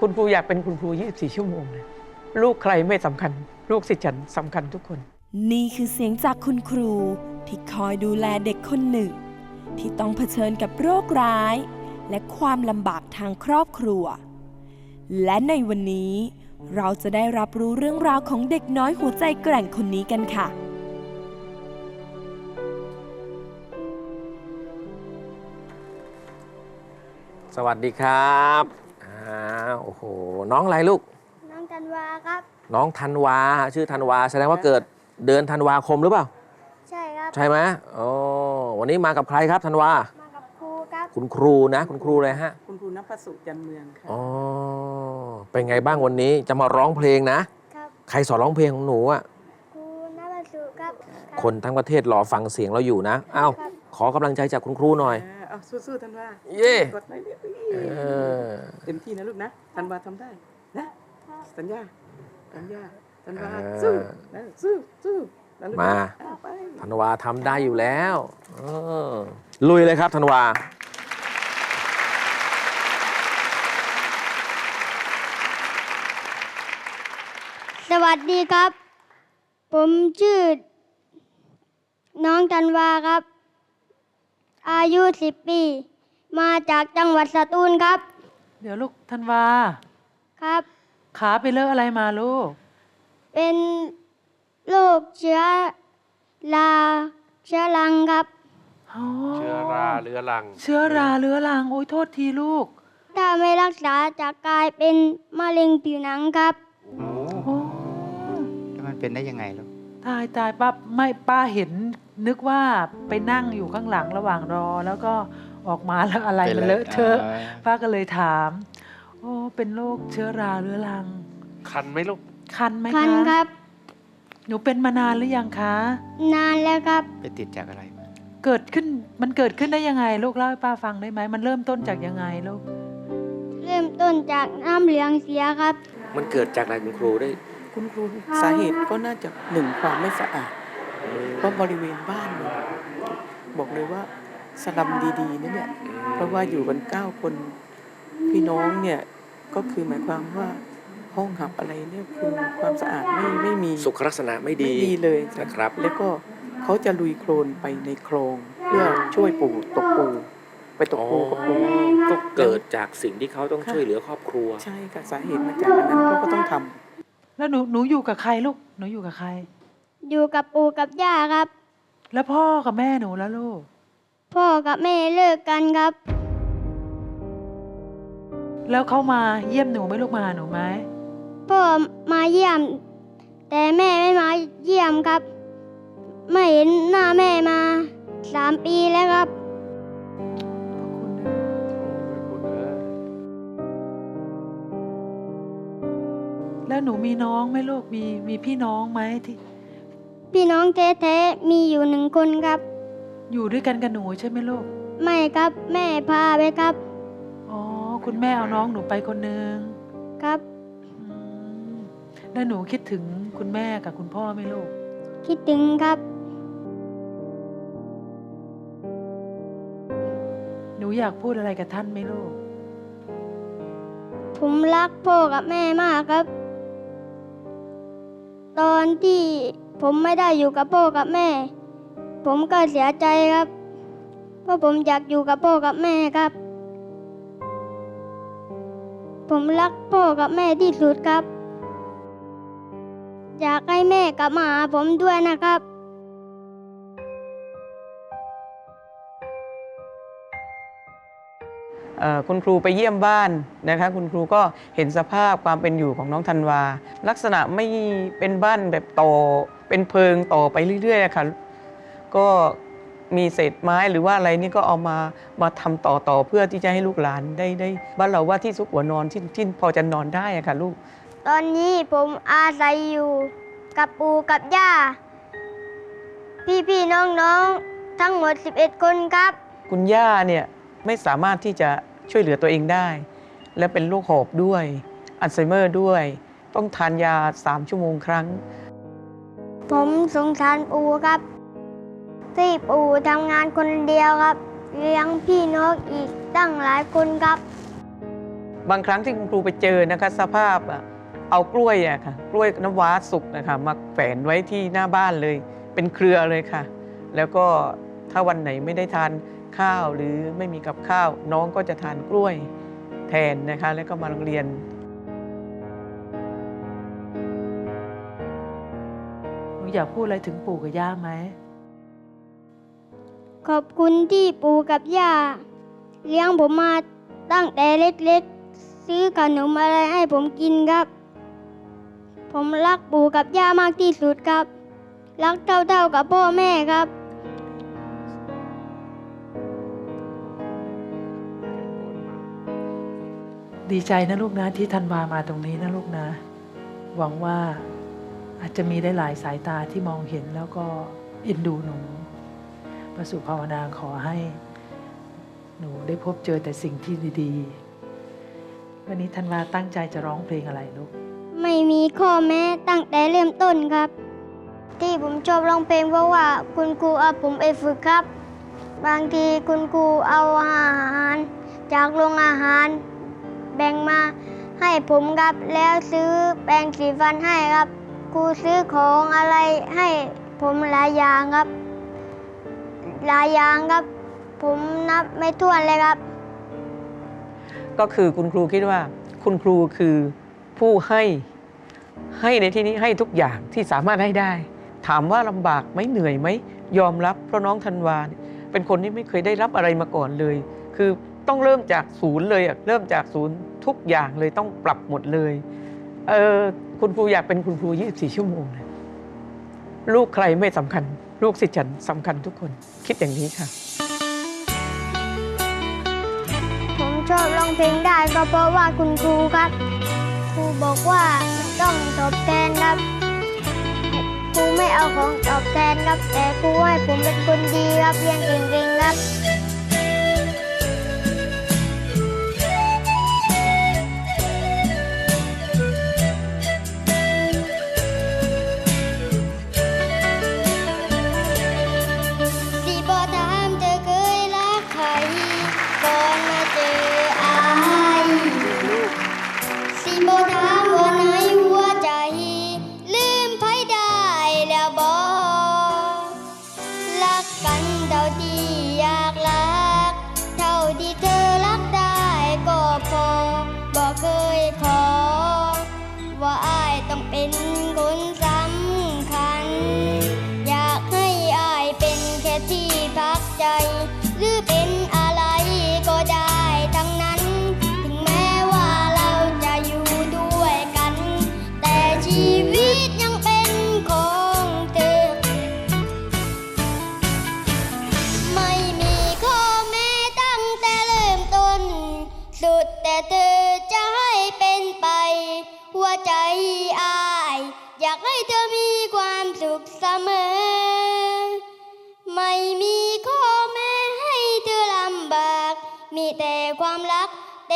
คุณครูอยากเป็นคุณครู 24 ชั่วโมงเลยลูกใครไม่สำคัญ ลูกศิษย์ฉันสำคัญทุกคน นี่คือเสียงจากคุณครู ที่คอยดูแลเด็กคนหนึ่ง ที่ต้องเผชิญกับโรคร้าย และความลำบากทางครอบครัว และในวันนี้ เราจะได้รับรู้เรื่องราวของเด็กน้อยหัวใจแกร่งคนนี้กันค่ะ สวัสดีครับอ่าโอ้โห น้องอะไรลูก น้องจันวาครับ น้องธันวา ชื่อธันวา แสดงว่าเกิดเดือนธันวาคมหรือเปล่า ใช่ครับ ใช่ไหมโอ้วันนี้มากับใครครับธันวา มากับครูครับ คุณครูนะ คุณครูเลยฮะ คุณครูนภัสสุจันเมืองค่ะอ๋อ เป็นไงบ้างวันนี้จะมาร้องเพลงนะ ครับ ใครสอนร้องเพลงของหนูอะครูนภัสสุครับรับ คนทั้งประเทศรอฟังเสียงเราอยู่นะอ้าวครับขอกำลังใจจากคุณครูหน่อย เอาสู้ๆทันว่าเย่กดหน่อยดิเออเต็มที่นะลูกนะทันวาทำได้นะครับสัญญาสัญญาทันวาเออสู้นะสู้สู้นะลูกนะมาอะไปธันวาทำได้อยู่แล้วเออลุยเลยครับธันวาสวัสดีครับ ผมชื่อ น้องจันวาครับ อายุสิบปี มาจากจังหวัดสตูลครับ เดี๋ยวลูกธันวา ครับ ขาไปเลอะอะไรมาลูก เป็นโรคเชื้อราเชื้อรังครับ อ๋อเชื้อราเรื้อรัง เชื้อราเรื้อรังโอ้ยโทษทีลูก ถ้าไม่รักษาจะกลายเป็นมะเร็งผิวหนังครับ โอ้แล้วมันเป็นได้ยังไงลูก ตายตายป้าไม่ป้าเห็น นึกว่าไปนั่งอยู่ข้างหลังระหว่างรอ แล้วก็ออกมาแล้วอะไรเป็นมันไรเลอะเทอะอ่าป้าก็เลยถาม โอ้เป็นโรคเชื้อราเรื้อรัง คันไหมลูกคันไหมคันคะครับ หนูเป็นมานานหรือยังคะ นานแล้วครับ ไปติดจากอะไรมาเกิดขึ้นมันเกิดขึ้นได้ยังไง ลูกเล่าให้ป้าฟังได้ไหมมันเริ่มต้นจากยังไงลูกเริ่มต้นจากน้ำเหลืองเสียครับ มันเกิดจากอะไรคุณครูได้ คุณครูสาเหตุก็น่าจะหนึ่งความไม่สะอาด เพราะบริเวณบ้านเนี่ยบอกเลยว่าสลัมดีๆนะเนี่ยเพราะว่าอยู่กันเก้าคนพี่น้องเนี่ยก็คือหมายความว่าห้องหับอะไรเนี่ยคือความสะอาดไม่ไม่มีสุขลักษณะไม่ดีไม่ดีเลยนะครับ แล้วก็เขาจะลุยโคลนไปในคลอง เพื่อช่วยปูตกปูไปตกอ๋อปูกับปูก็เกิดจากสิ่งที่เขาต้องค่ะช่วยเหลือครอบครัว ใช่ค่ะสาเหตุมาจากอันนั้นเขาก็ต้องทำแล้วหนูหนูอยู่กับใครลูกหนูอยู่กับใคร อยู่กับปู่กับย่าครับ แล้วพ่อกับแม่หนูแล้วลูก พ่อกับแม่เลิกกันครับ แล้วเขามาเยี่ยมหนูไหมลูกมาหาหนูไหมพ่อมาเยี่ยม แต่แม่ไม่มาเยี่ยมครับ ไม่เห็นหน้าแม่มาสามปีแล้วครับ แล้วหนูมีน้องไหมลูกมีมีพี่น้องไหมที่ พี่น้องแท้ๆมีอยู่หนึ่งคนครับ อยู่ด้วยกันกับหนูใช่ไหมลูก ไม่ครับแม่พาไปครับ อ๋อ คุณแม่เอาน้องหนูไปคนหนึ่งครับอืมแล้วหนูคิดถึงคุณแม่กับคุณพ่อไหมลูก คิดถึงครับ หนูอยากพูดอะไรกับท่านไหมลูก ผมรักพ่อกับแม่มากครับ ตอนที่ ผมไม่ได้อยู่กับพ่อกับแม่ ผมก็เสียใจครับ เพราะผมอยากอยู่กับพ่อกับแม่ครับ ผมรักพ่อกับแม่ที่สุดครับ อยากให้แม่กลับมาหาผมด้วยนะครับ คุณครูไปเยี่ยมบ้านนะคะ คุณครูก็เห็นสภาพความเป็นอยู่ของน้องธันวา ลักษณะไม่เป็นบ้านแบบต่อเป็นเพิงต่อไปเรื่อยๆอะค่ะก็มีเศษไม้หรือว่าอะไรนี่ก็เอามามาทำต่อต่อเพื่อที่จะให้ลูกหลานได้ได้บ้านเราว่าที่ซุกหัวนอนที่ที่พอจะนอนได้อะค่ะลูก ตอนนี้ผมอาศัยอยู่กับปู่กับย่า พี่ๆน้องๆทั้งหมด 11 คนครับ คุณย่าเนี่ยไม่สามารถที่จะ ช่วยเหลือตัวเองได้ และเป็นโรคหอบด้วย อัลไซเมอร์ด้วย ต้องทานยา 3 ชั่วโมงครั้ง ผมสงสารปู่ครับที่ปู่ทำงานคนเดียวครับ เลี้ยงพี่น้องอีกตั้งหลายคนครับ บางครั้งที่คุณครูไปเจอนะคะสภาพอะเอากล้วยอะค่ะ กล้วยน้ำว้าสุกนะคะมาแฝนไว้ที่หน้าบ้านเลย เป็นเครือเลยค่ะ แล้วก็ถ้าวันไหนไม่ได้ทาน ข้าวหรือไม่มีกับข้าว น้องก็จะทานกล้วยแทนนะคะ แล้วก็มาโรงเรียน หนูอยากพูดอะไรถึงปู่กับย่าไหม ขอบคุณที่ปู่กับย่าเลี้ยงผมมาตั้งแต่เล็กๆ ซื้อขนมอะไรให้ผมกินครับ ผมรักปู่กับย่ามากที่สุดครับ รักเท่าๆกับพ่อแม่ครับ ดีใจนะลูกนะ ที่ธันวามาตรงนี้นะลูกนะ หวังว่าอาจจะมีได้หลายสายตาที่มองเห็นแล้วก็เอ็นดูหนู ประสุภาวนาขอให้ หนูได้พบเจอแต่สิ่งที่ดีๆ วันนี้ธันวาตั้งใจจะร้องเพลงอะไรลูก ไม่มีข้อแม้ตั้งแต่เริ่มต้นครับ ที่ผมชอบร้องเพลงเพราะว่าคุณครูเอาผมไปฝึกครับ บางทีคุณครูเอาอาหาร จากโรงอาหาร แบ่งมาให้ผมครับ แล้วซื้อแปรงสีฟันให้ครับครูซื้อของอะไรให้ผมหลายอย่างครับ หลายอย่างครับ ผมนับไม่ถ้วนเลยครับ ก็คือคุณครูคิดว่า คุณครูคือผู้ให้ให้ในที่นี้ให้ทุกอย่างที่สามารถให้ได้ ถามว่าลำบากไหมเหนื่อยไหมยอมรับ เพราะน้องธันวาเป็นคนที่ไม่เคยได้รับอะไรมาก่อนเลย คือต้องเริ่มจากศูนย์เลยอะเริ่มจากศูนย์ ทุกอย่างเลยต้องปรับหมดเลย เออคุณครูอยากเป็นคุณครู 24 ชั่วโมงเลยลูกใครไม่สำคัญ ลูกศิษย์ฉันสำคัญทุกคน คิดอย่างนี้ค่ะ ผมชอบร้องเพลงได้ก็เพราะว่าคุณครูครับ ครูบอกว่าต้องตอบแทนครับ ครูไม่เอาของตอบแทนครับ แต่ครูให้ผมเป็นคนดีครับเรียนเก่งๆครับ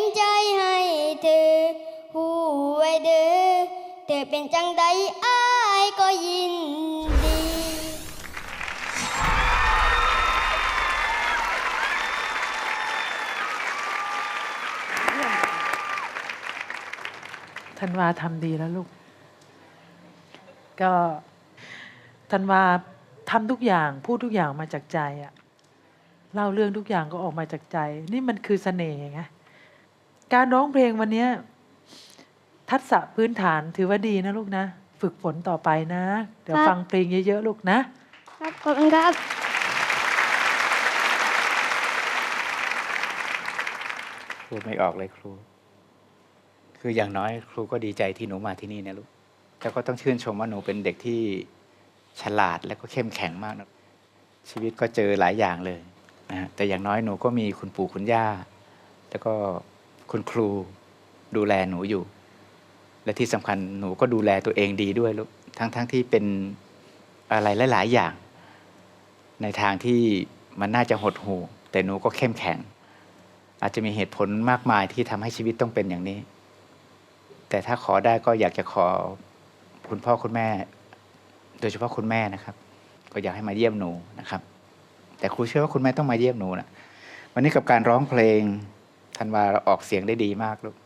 มใจให้เธอหูไว้เด้อเธอเป็นจังใดอ้ายก็ยินดี ธันวาทำดีแล้วลูก ก็ธันวาทำทุกอย่างพูดทุกอย่างมาจากใจอะเล่าเรื่องทุกอย่างก็ออกมาจากใจ นี่มันคือเสน่ห์ไง การร้องเพลงวันเนี้ยทักษะพื้นฐานถือว่าดีนะลูกนะ ฝึกฝนต่อไปนะ เดี๋ยวครับฟังเพลงเยอะๆลูกนะ ครับขอบคุณครับพูดไม่ออกเลยครู คืออย่างน้อยครูก็ดีใจที่หนูมาที่นี่นะลูก แล้วก็ต้องชื่นชมว่าหนูเป็นเด็กที่ฉลาดและก็เข้มแข็งมากนะชีวิตก็เจอหลายอย่างเลยนะฮะแต่อย่างน้อยหนูก็มีคุณปู่คุณย่า แล้วก็ คุณครูดูแลหนูอยู่ และที่สำคัญหนูก็ดูแลตัวเองดีด้วยลูกทั้งทั้งที่เป็นอะไรหลาย ๆ อย่าง ในทางที่มันน่าจะหดหู่แต่หนูก็เข้มแข็ง อาจจะมีเหตุผลมากมายที่ทำให้ชีวิตต้องเป็นอย่างนี้ แต่ถ้าขอได้ก็อยากจะขอคุณพ่อคุณแม่ โดยเฉพาะคุณแม่นะครับ ก็อยากให้มาเยี่ยมหนูนะครับ แต่ครูเชื่อว่าคุณแม่ต้องมาเยี่ยมหนูนะวันนี้กับการร้องเพลง ธันวาเราออกเสียงได้ดีมากลูก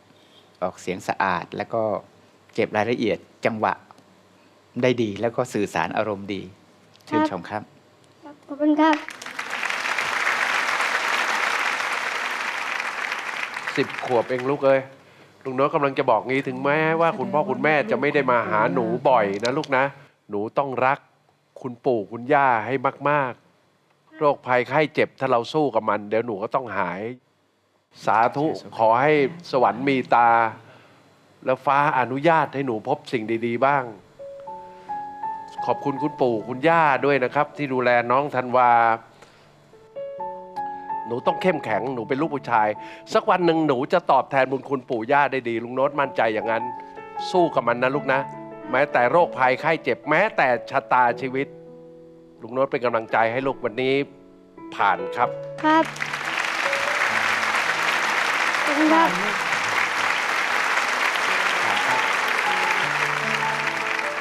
ออกเสียงสะอาด แล้วก็เก็บรายละเอียดจังหวะได้ดี แล้วก็สื่อสารอารมณ์ดีชื่นชมครับขอบคุณครับสิบขวบเองลูกเอ้ยลุงโน้ตกำลังจะบอกงี้ถึงแม้ว่าคุณพ่อคุณแม่จะไม่ได้มาหาหนูบ่อยนะลูกนะ หนูต้องรัก คุณปู่คุณย่าให้มาก ๆ โรคภัยไข้เจ็บถ้าเราสู้กับมัน เดี๋ยวหนูก็ต้องหาย สาธุขอให้สวรรค์มีตา แล้วฟ้าอนุญาตให้หนูพบสิ่งดีๆบ้าง ขอบคุณคุณปู่คุณย่าด้วยนะครับ ที่ดูแลน้องธันวา หนูต้องเข้มแข็งหนูเป็นลูกผู้ชาย สักวันหนึ่งหนูจะตอบแทนบุญคุณปู่ย่าได้ดี ลุงโน้ตมั่นใจอย่างนั้น สู้กับมันนะลูกนะ แม้แต่โรคภัยไข้เจ็บแม้แต่ชะตาชีวิต ลุงโน้ตเป็นกำลังใจให้ลูกวันนี้ผ่านครับ ครับขอบ คุณครับ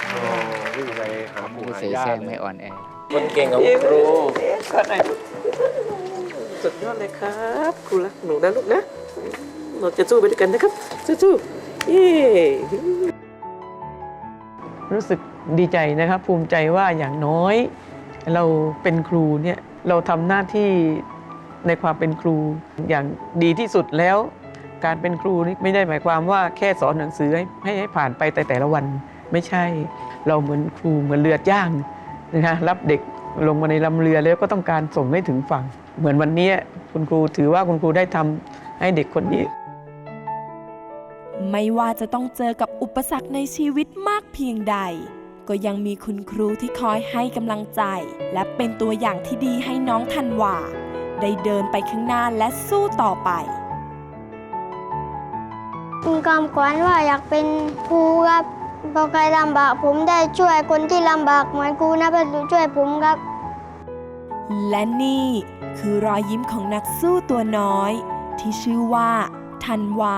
โอ้วิ่งไปหาปู่ไม่หาเสย่าแสร้งเลไม่ยอ่อนแอ คนเก่งของครูก่อนหน่อยสุดยอดเลยครับครูรักหนูนะลูกนะเราจะสู้ไปด้วยกันนะครับสู้ๆเย้ รู้สึกดีใจนะครับภูมิใจว่าอย่างน้อย เราเป็นครูเนี่ยเราทำหน้าที่ในความเป็นครูอย่างดีที่สุดแล้ว การเป็นครูนี่ไม่ได้หมายความว่าแค่สอนหนังสือให้ให้ให้ผ่านไปแต่แต่ละวันไม่ใช่ เราเหมือนครูเหมือนเรือย่างนะคะรับเด็กลงมาในลำเรือแล้วก็ต้องการส่งให้ถึงฝั่ง เหมือนวันนี้คุณครูถือว่าคุณครูได้ทำให้เด็กคนนี้ ไม่ว่าจะต้องเจอกับอุปสรรคในชีวิตมากเพียงใด ก็ยังมีคุณครูที่คอยให้กำลังใจ และเป็นตัวอย่างที่ดีให้น้องธันวาได้เดินไปข้างหน้าและสู้ต่อไป มีความฝันว่าอยากเป็นครูครับพอใครลำบากผมได้ช่วยคนที่ลำบากเหมือนครูนะเป็นช่วยผมครับ และนี่คือรอยยิ้มของนักสู้ตัวน้อย ที่ชื่อว่าธันวา